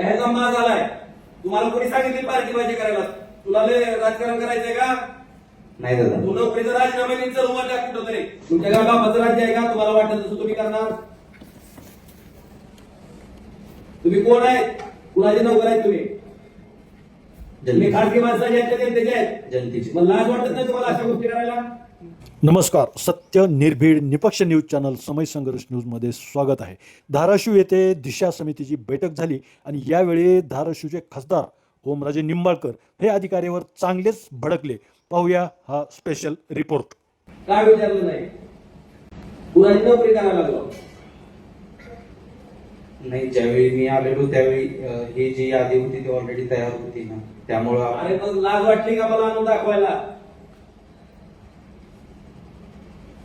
ह्याचा माज आलाय तुम्हाला कोणी सांगितली पार्टी बाजी करायला? तुला लय राजकारण करायचंय का? नाही दादा. तू नोकरीचा राजीनामा देऊन चल उभा टाक कुठं तरी तुमच्या गाव बापाचं राज्य आहे का? तुम्हाला वाटत तसं तुम्ही करणार? तुम्ही कोण आहे? कुणाचे नोकर आहेत तुम्ही? खासगी माणसाचे आहेत का जनतेचे आहेत? जनतेची. मग लाज वाटत नाही तुम्हाला अशा गोष्टी करायला? नमस्कार सत्य निर्भीड निपक्ष न्यूज चॅनल समय संघर्ष न्यूजमध्ये स्वागत आहे. धाराशिव येथे दिशा समितीची बैठक झाली आणि यावेळी धाराशिवचे खासदार ओमराजे निंबाळकर हे अधिकाऱ्यावर चांगलेच भडकले. पाहूया हा स्पेशल रिपोर्ट काय विचारलं नाही? कुणाची नोकरी करायला लागलो. नाही ज्यावेळी मी आलेलो त्यावेळी ही जी यादी होती ती ऑलरेडी तयार होती ना. त्यामुळं अरे आपण- मग लाज वाटली का मला आणून दाखवायला?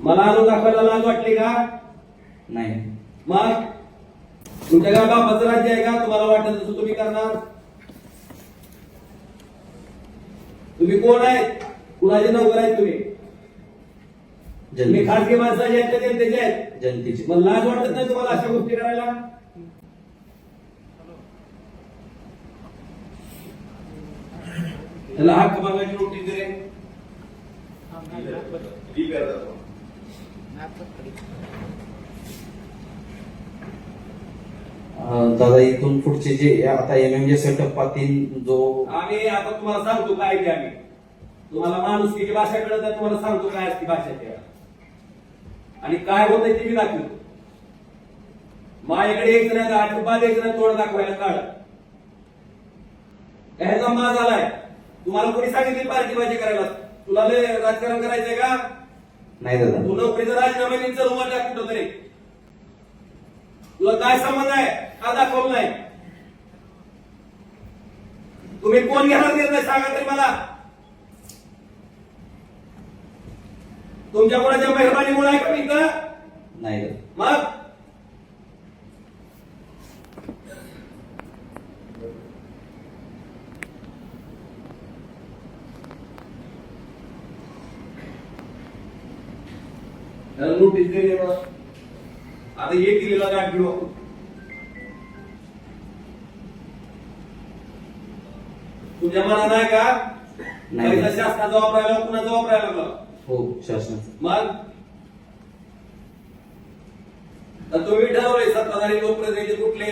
मला आणून दाखवायला लाज वाटली का? नाही. मग तुमच्या गाव बापाचं राज्य आहे का? तुम्हाला वाटत तसं तुम्ही करणार? तुम्ही कोण आहेत कुणाचे नोकर आहेत तुम्ही? तुम्ही खासगी माणसाचे आहेत का जनतेचे आहेत? जनतेची. मग लाज वाटत नाही तुम्हाला अशा गोष्टी करायला? त्याला हक्क मागायची नोटीस दिले दादा इथून पुढचे जे आता एम एम जे टप्पा तीन जो आम्ही आता तुम्हाला सांगतो काय ते आम्ही. तुम्हाला माणूस किती भाषा कळत आहे तुम्हाला सांगतो काय असते भाषा त्या आणि काय होतंय ते मी दाखवतो. माझ्याकडे एक जण आठ रुपये एक जण तोड दाखवायला काढ. ह्याचा माज आलाय तुम्हाला कोणी सांगितली पार्टी भाजी करायला? तुला लय राजकारण करायचंय का? नाही दादा. तू नोकरीचा राजीनामा उभा टाक कुठं तरी तुला काय संबंध आहे? का दाखवलं नाही? तुम्ही कोण घेणार निर्णय सांगा तरी मला. तुमच्या कोणाच्या मेहरबानीमुळे आहे का मी इथं नाही दादा. मग? त्याला नोटीस दिली मला आता ये दिलेला गाठ घेऊ. तुझ्या मनात आहे का? नाही. पैसा शासनाचा वापरायला कुणाचा वापरायला लागला हो शासनाचं. मग? तर तुम्ही ठरवलंय सत्ताधारी लोकप्रतिनिधी कुठले?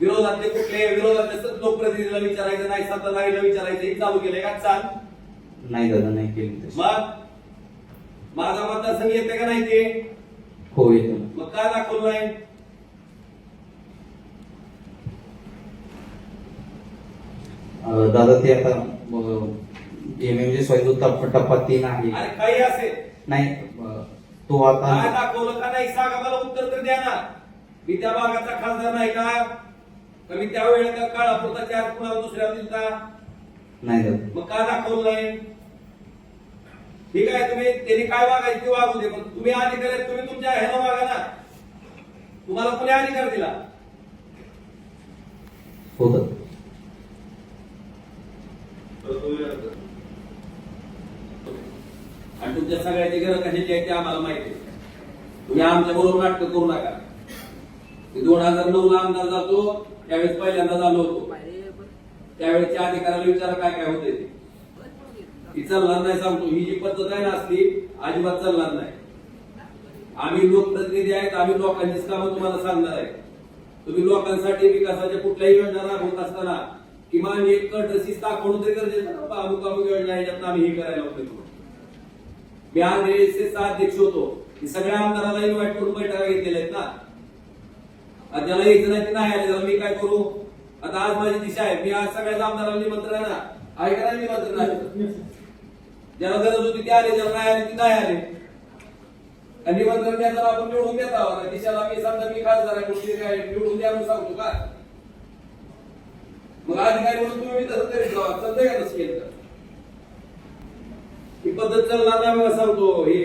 विरोधातले कुठले? विरोधातले लोकप्रतिनिधीला विचारायचं नाही सत्ताधारीला विचारायचं हे चालू केलंय का? चाल. नाही दादा नाही केली तशी मग? माझा मतदारसंघ येते का नाही ते? हो येतो. मग काय दाखवलं नाही अं, दादा ते आता जे टप्पा टप्पा तीन आहे. अरे काही असेल. नाही अं, तो काय आता दाखवलं का नाही? सांगा मला उत्तर तर द्या ना. मी त्या भागाचा खासदार नाही का? का मी त्या वेळेला काळापुरता चार कुणाला दुसऱ्या दिलता? नाही दादा. मग का दाखवलं नाही ठीक आहे तुम्ही त्यांनी काय वागायचं ते वागू दे पण तुम्ही अधिकारी तुम्ही तुमच्या ह्याला वागा ना. तुम्हाला कोणी अधिकार दिला? हो दादा आणि तुमच्या सगळ्याची गरज कशाची आहे ते आम्हाला माहिती आहे. तुम्ही आमच्या बरोबर नाटक करू नका. मी दोन हजार नऊ ला आमदार जातो त्यावेळेस पहिल्यांदा झालो होतो. त्यावेळेसच्या अधिकाऱ्याला विचारा काय काय होते ते. ती चालणार नाही सांगतो. ही जी पद्धत आहे ना असली अजिबात चालणार नाही. आम्ही लोकप्रतिनिधी आहेत आम्ही लोकांचीच कामं तुम्हाला सांगणार आहे. तुम्ही लोकांसाठी विकासाच्या कुठल्याही योजना राबवत असताना किमान एक कटरसीस दाखवणं तरी गरजेचं अमुक अमुक योजना याच्यात आम्ही हे करायला होतो मी आज अध्यक्ष होतो. सगळ्या आमदाराला इन्व्हाइट करून बैठका घेतलेल्या आहेत ना. आता ज्याला यायचं नाही ते नाही आले तर मी काय करू? आता आज माझी दिशा आहे. मी आज सगळ्याच आमदारांनी निमंत्रण आहे ना. आहे का नाही निमंत्रण? आहे ज्याला गरज होती ते आले ज्याला नाही आले ते नाही आले. आणि निमंत्रण द्यायला आपण निवडून देत आहोत. दिशाला मी समजा मी खासदार आहे कुठली काय निवडून द्या म्हणून सांगतो का? मग अधिकारी म्हणून तुम्ही तसं करीत जावा चालतंय का तसं केलं तर? ही पद्धत चालणार नाही मला सांगतो. हे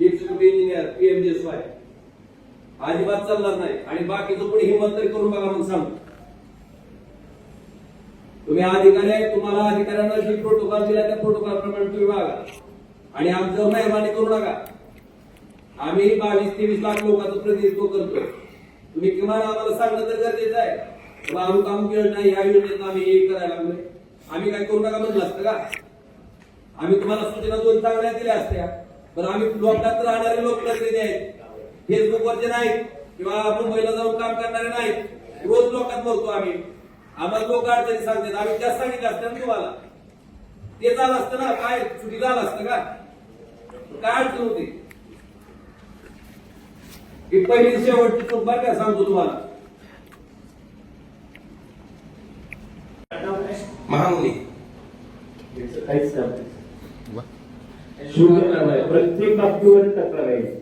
एक्झिक्युटिव्ह इंजिनियर पीएमजीएसवाय अजिबात चालणार नाही. आणि बाकीचं कोणी हिंमत तरी करून बघा म्हणून सांगतो. तुम्ही अधिकारी आहे तुम्हाला अधिकाऱ्यांना जे प्रोटोकॉल दिला त्या प्रोटोकॉल प्रमाणे तुम्ही वागा. आणि आमचं मेहरबानी करू नका. आम्ही बावीस तेवीस लाख लोकांचं प्रतिनिधित्व करतो तुम्ही किमान आम्हाला सांगणं तर गरजेचं आहे. किंवा अमुक अमुक योजना ह्या योजनेत आम्ही हे करायला लागलोय. आम्ही काय करू नका म्हटलं असतं का? आम्ही तुम्हाला सूचना दोन चांगल्या दिल्या असत्या. पण आम्ही लोकात राहणारे लोकप्रतिनिधी आहेत. फेसबुकवरचे नाहीत किंवा मुंबईला जाऊन काम करणारे नाहीत. रोज लोकात बोलतो आम्ही. आम्हाला लोक अडचणी सांगतात आम्ही त्याच सांगितलं असतं ना तुम्हाला. ते झालं असतं ना. काय? चुकी झालं असतं का? काय अडचण होती? ही पहिली शेवटची चूक बरं का सांगतो तुम्हाला. काहीच काम नाही. प्रत्येक बाबतीवर तक्रार आहे.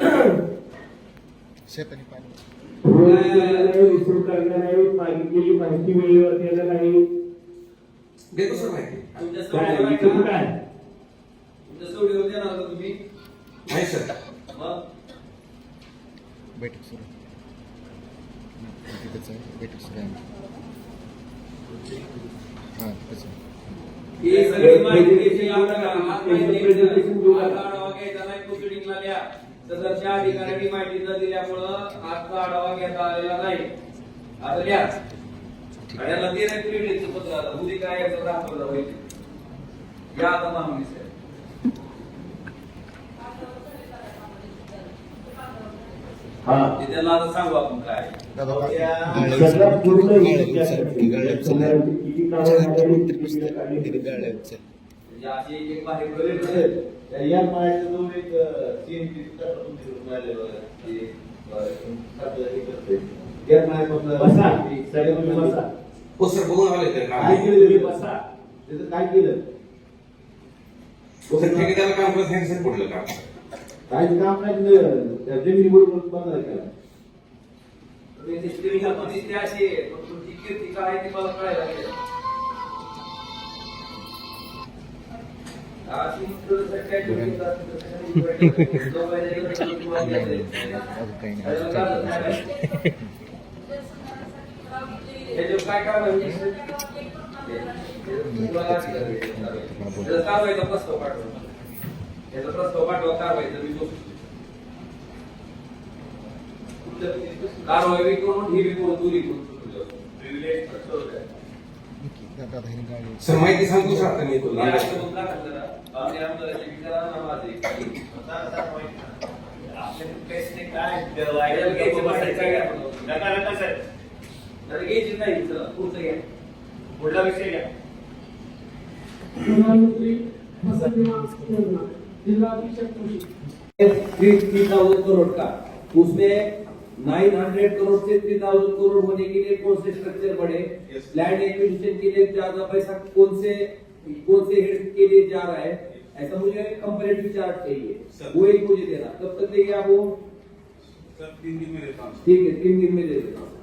विसरून टाकलं नाही मागितलेली माहिती वेळेवर देणं नाही. देतो सर माहिती काय विसरून काय? देणार नाही सर बैठक सुरू. तिथंच आहे बैठक सुरू आहे हां ही सगळी माहिती देऊ नका. सदरच्या अधिकाऱ्यांनी माहिती न दिल्यामुळं आजचा आढावा घेता आलेला नाही. आता घ्या. आणि याला ते नाही प्रिव्हिलेजचं पत्र आता. उद्या काय याचं दाखवलं पाहिजे या आता मागणी साहेब. हा ते त्याला आता सांगू आपण काय. सगळा पूर्ण किती म्हणजे एक एक बाहेर या माळ्याचा जो एक सीएनपी आहे ते करतोय. त्या माळ्यापासून- बसा सगळे तुम्ही बसा हो सर बघून आले तर काय काम केलं तुम्ही तुम्ही? बसा त्याचं काय केलं सर ठेकेदाराला काम करत नाही सर कुठलं काम काय काम नाही न- त्या जमिनीवर बंद केला तुम्ही ती स्त्री आपण ती अशी आहे, पण तुमची कीर्ती काय आहे ती मला कळायला लागली. अशी मुलं काय तर दोघं जण तुम्हाला द्यायचं. अजून काही नाही त्याला काय नाही. त्याच्यावर काय काम आहे? त्याचा कारवाईचा प्रस्ताव पाठवा. त्याचा प्रस्ताव पाठवा कारवाईचा मी बघतो. कारवाई बी करून ही बी करून दोन्ही करून. दादा हे गाडी सर माहिती सांगतो सर आता मी तुला पुढला विषय घ्या. प्रधानमंत्री फ़सल बीमा योजना जिला कृषि. थ्री थ्री थाउज़ेंड करोड़ का? उसमें नाइन हंड्रेड करोड़ से थ्री थाउज़ेंड करोड़ होने के लिए कौन से स्ट्रक्चर बढ़े लैंड एक्विजिशन के लिए ज़्यादा पैसा कौन से कौन से हेड के लिए जा रहा है? ऐसा मुझे कंपेरेटिव चार्ट चाहिए. वो एक मुझे देना. कब तक देंगे आप वो? ठीक है तीन दिन में दे देना